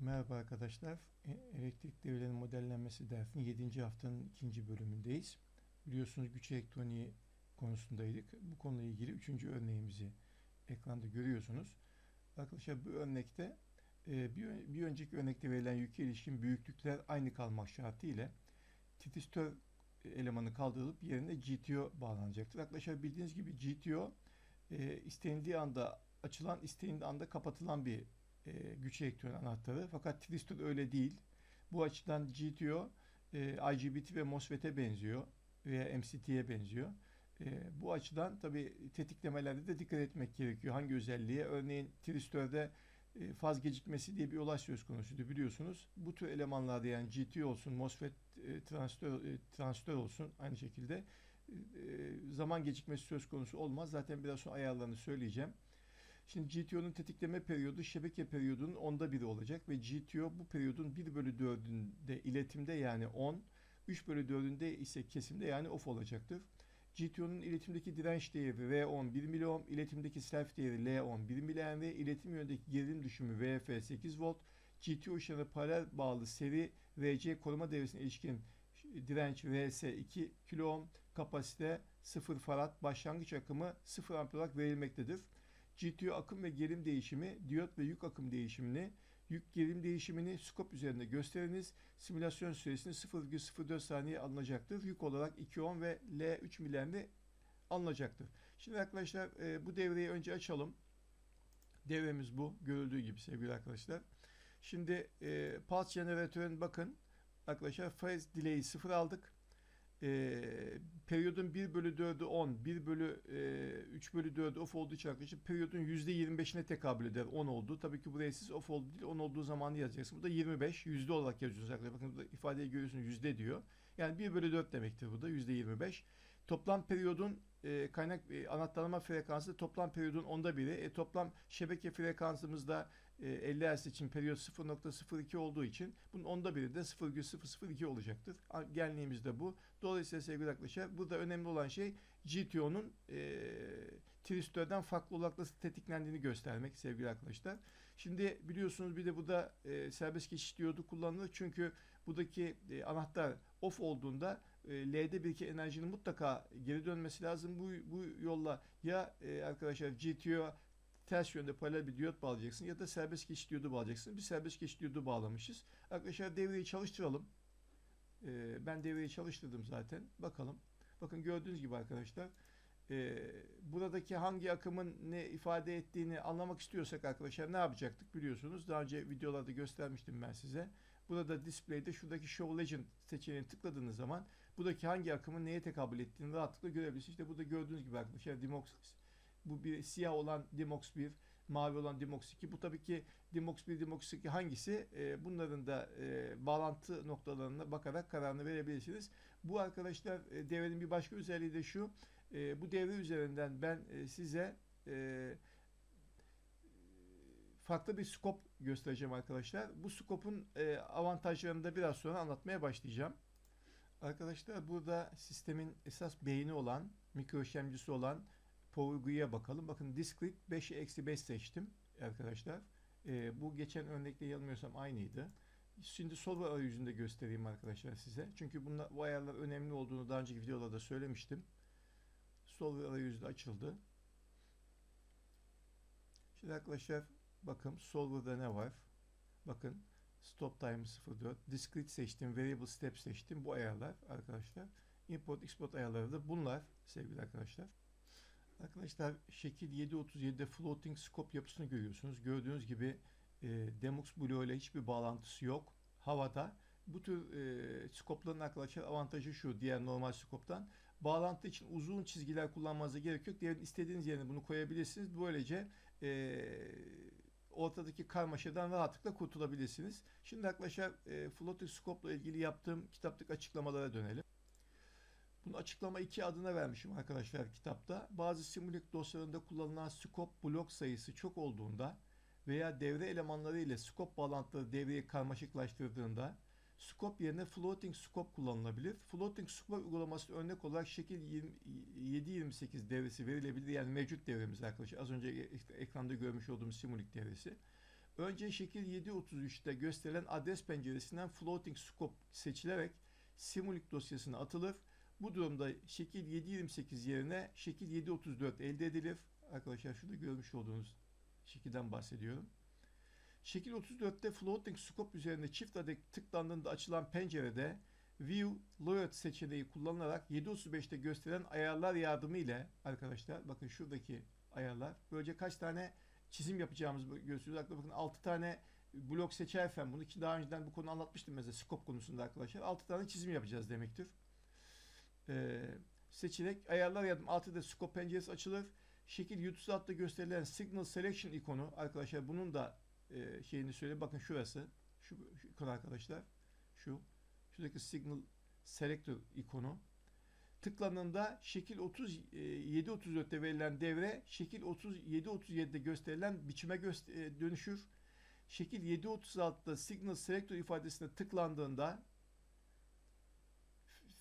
Merhaba arkadaşlar. E- Elektrik devrelerinin modellenmesi dersinin 7. haftanın 2. bölümündeyiz. Biliyorsunuz güç elektroniği konusundaydık. Bu konuyla ilgili 3. örneğimizi ekranda görüyorsunuz. Arkadaşlar bu örnekte e, bir, ön- bir önceki örnekte verilen yüke ilişkin büyüklükler aynı kalmak şartıyla titistör elemanı kaldırılıp yerine GTO bağlanacaktır. Arkadaşlar bildiğiniz gibi GTO e, istenildiği anda açılan, istenildiği anda kapatılan bir e, güç elektronu anahtarı. Fakat Tristor öyle değil. Bu açıdan GTO e, IGBT ve MOSFET'e benziyor veya MCT'ye benziyor. E, bu açıdan tabi tetiklemelerde de dikkat etmek gerekiyor. Hangi özelliğe? Örneğin Tristor'da e, faz gecikmesi diye bir olay söz konusuydu biliyorsunuz. Bu tür elemanlarda yani GTO olsun, MOSFET e, transistör, e, transistör olsun aynı şekilde e, zaman gecikmesi söz konusu olmaz. Zaten biraz sonra ayarlarını söyleyeceğim. Şimdi GTO'nun tetikleme periyodu şebeke periyodunun onda biri olacak ve GTO bu periyodun 1 bölü 4'ünde iletimde yani on, 3 bölü 4'ünde ise kesimde yani off olacaktır. GTO'nun iletimdeki direnç değeri R10 1 miliohm, iletimdeki self değeri L10 1 miliamp ve iletim yönündeki gerilim düşümü VF 8 volt. GTO ışığına paralel bağlı seri RC koruma devresine ilişkin direnç VS 2 kilo ohm, kapasite 0 farad, başlangıç akımı 0 amper olarak verilmektedir. GTO akım ve gerilim değişimi, diyot ve yük akım değişimini, yük gerilim değişimini skop üzerinde gösteriniz. Simülasyon süresini 0,04 saniye alınacaktır. Yük olarak 2 ohm ve L 3 miliampe alınacaktır. Şimdi arkadaşlar e, bu devreyi önce açalım. Devremiz bu. Görüldüğü gibi sevgili arkadaşlar. Şimdi e, pulse jeneratörün bakın arkadaşlar phase delay'i 0 aldık e, periyodun 1 bölü 4'ü 10, 1 bölü e, 3 bölü 4'ü off olduğu için arkadaşlar periyodun %25'ine tekabül eder 10 oldu. Tabii ki buraya siz off oldu değil 10 olduğu zamanı yazacaksınız. Bu da 25 yüzde olarak yazıyorsunuz arkadaşlar. Bakın burada ifadeyi görüyorsunuz yüzde diyor. Yani 1 bölü 4 demektir burada yüzde 25. Toplam periyodun e, kaynak e, anahtarlama frekansı toplam periyodun onda biri. E, toplam şebeke frekansımızda e, 50 Hz için periyot 0.02 olduğu için bunun onda biri de 0.002 olacaktır. Genliğimiz de bu. Dolayısıyla sevgili arkadaşlar burada önemli olan şey GTO'nun e, tristörden farklı olarak nasıl tetiklendiğini göstermek sevgili arkadaşlar. Şimdi biliyorsunuz bir de burada e, serbest geçiş diyodu kullanılır. Çünkü buradaki e, anahtar off olduğunda L'de bir iki enerjinin mutlaka geri dönmesi lazım. Bu, bu yolla ya e, arkadaşlar GTO ters yönde paralel bir diyot bağlayacaksın ya da serbest geçiş diyodu bağlayacaksın. Bir serbest geçiş diyodu bağlamışız. Arkadaşlar devreyi çalıştıralım. E, ben devreyi çalıştırdım zaten. Bakalım. Bakın gördüğünüz gibi arkadaşlar e, buradaki hangi akımın ne ifade ettiğini anlamak istiyorsak arkadaşlar ne yapacaktık biliyorsunuz. Daha önce videolarda göstermiştim ben size. Burada display'de şuradaki Show Legend seçeneğini tıkladığınız zaman buradaki hangi akımın neye tekabül ettiğini rahatlıkla görebilirsiniz. İşte burada gördüğünüz gibi arkadaşlar Dimox bu bir siyah olan Dimox 1, mavi olan Dimox 2. Bu tabii ki Dimox 1, Dimox 2 hangisi? E, bunların da e, bağlantı noktalarına bakarak kararını verebilirsiniz. Bu arkadaşlar e, devrenin bir başka özelliği de şu. E, bu devre üzerinden ben size e, farklı bir skop göstereceğim arkadaşlar. Bu skopun e, avantajlarını da biraz sonra anlatmaya başlayacağım. Arkadaşlar burada sistemin esas beyni olan, mikro işlemcisi olan PowerGUI'ye bakalım. Bakın Discrete 5'e eksi 5 seçtim arkadaşlar. E, bu geçen örnekte yanılmıyorsam aynıydı. Şimdi solver arayüzünde göstereyim arkadaşlar size. Çünkü bunlar, bu ayarlar önemli olduğunu daha önceki videolarda söylemiştim. Solver arayüzü de açıldı. Şimdi arkadaşlar bakın solver'da ne var? Bakın stop time 04, discrete seçtim, variable step seçtim. Bu ayarlar arkadaşlar. Import export ayarları da bunlar sevgili arkadaşlar. Arkadaşlar şekil 737'de floating scope yapısını görüyorsunuz. Gördüğünüz gibi e, Demux Blue ile hiçbir bağlantısı yok. Havada bu tür e, skopların arkadaşlar avantajı şu diğer normal skoptan. Bağlantı için uzun çizgiler kullanmanıza gerek yok. Diğer istediğiniz yerine bunu koyabilirsiniz. Böylece e, ortadaki karmaşadan rahatlıkla kurtulabilirsiniz. Şimdi arkadaşlar e, floating scope ile ilgili yaptığım kitaptaki açıklamalara dönelim. Bunu açıklama 2 adına vermişim arkadaşlar kitapta. Bazı Simulink dosyalarında kullanılan scope blok sayısı çok olduğunda veya devre elemanları ile scope bağlantıları devreyi karmaşıklaştırdığında scope yerine floating scope kullanılabilir. Floating scope uygulaması örnek olarak şekil 728 devresi verilebilir. Yani mevcut devremiz arkadaşlar. Az önce ekranda görmüş olduğumuz Simulink devresi. Önce şekil 733'te gösterilen adres penceresinden floating scope seçilerek Simulink dosyasına atılır. Bu durumda şekil 728 yerine şekil 734 elde edilir. Arkadaşlar şurada görmüş olduğunuz şekilden bahsediyorum. Şekil 34'te floating scope üzerinde çift adet tıklandığında açılan pencerede View Layout seçeneği kullanılarak 735'te gösterilen ayarlar yardımı ile arkadaşlar bakın şuradaki ayarlar böylece kaç tane çizim yapacağımız gösteriyor. Aklına bakın 6 tane blok seçerken bunu ki daha önceden bu konu anlatmıştım mesela scope konusunda arkadaşlar. 6 tane çizim yapacağız demektir. Ee, seçenek ayarlar yardım altı da scope penceresi açılır. Şekil 136'da gösterilen signal selection ikonu arkadaşlar bunun da e, şeyini söyle. Bakın şurası. Şu, şu ikon arkadaşlar. Şu. Şuradaki signal selector ikonu. Tıklandığında şekil 37-34'te verilen devre şekil 37-37'de gösterilen biçime göster e, dönüşür. Şekil 736'da signal selector ifadesine tıklandığında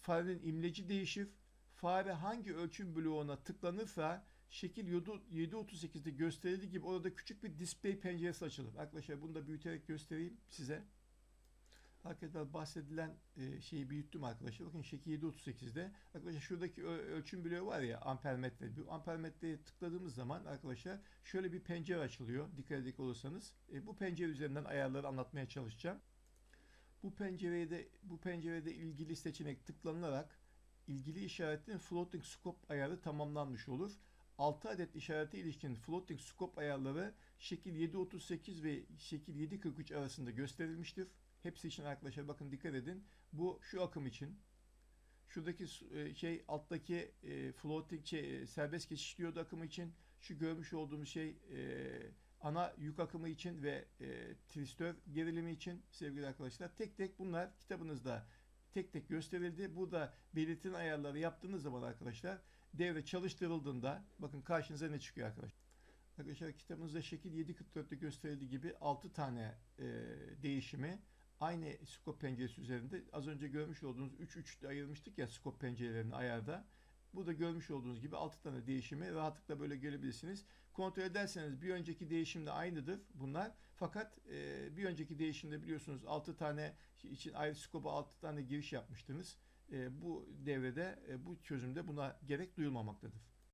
farenin imleci değişir. Fare hangi ölçüm bloğuna tıklanırsa şekil 738'de gösterildiği gibi orada küçük bir display penceresi açılır. Arkadaşlar bunu da büyüterek göstereyim size. Arkadaşlar bahsedilen e, şeyi büyüttüm arkadaşlar. Bakın şekil 738'de arkadaşlar şuradaki ölçüm bloğu var ya ampermetre. Bu ampermetreye tıkladığımız zaman arkadaşlar şöyle bir pencere açılıyor. Dikkat edecek olursanız. E, bu pencere üzerinden ayarları anlatmaya çalışacağım. Bu pencerede bu pencerede ilgili seçenek tıklanılarak ilgili işaretin floating scope ayarı tamamlanmış olur. 6 adet işarete ilişkin floating scope ayarları şekil 738 ve şekil 743 arasında gösterilmiştir. Hepsi için arkadaşlar bakın dikkat edin. Bu şu akım için. Şuradaki şey alttaki e, floating şey, serbest geçiş diyordu akımı için. Şu görmüş olduğumuz şey e, ana yük akımı için ve e, tristör gerilimi için sevgili arkadaşlar. Tek tek bunlar kitabınızda tek tek gösterildi. Burada belirtilen ayarları yaptığınız zaman arkadaşlar devre çalıştırıldığında bakın karşınıza ne çıkıyor arkadaşlar. Arkadaşlar kitabımızda şekil 7.44'te gösterildiği gibi 6 tane e, değişimi aynı skop penceresi üzerinde az önce görmüş olduğunuz 3-3'te ayırmıştık ya skop pencerelerini ayarda. Burada görmüş olduğunuz gibi 6 tane değişimi rahatlıkla böyle görebilirsiniz. Kontrol ederseniz bir önceki değişimde aynıdır bunlar. Fakat e, bir önceki değişimde biliyorsunuz 6 tane için ayrı skopa 6 tane giriş yapmıştınız. E, bu devrede, e, bu çözümde buna gerek duyulmamaktadır.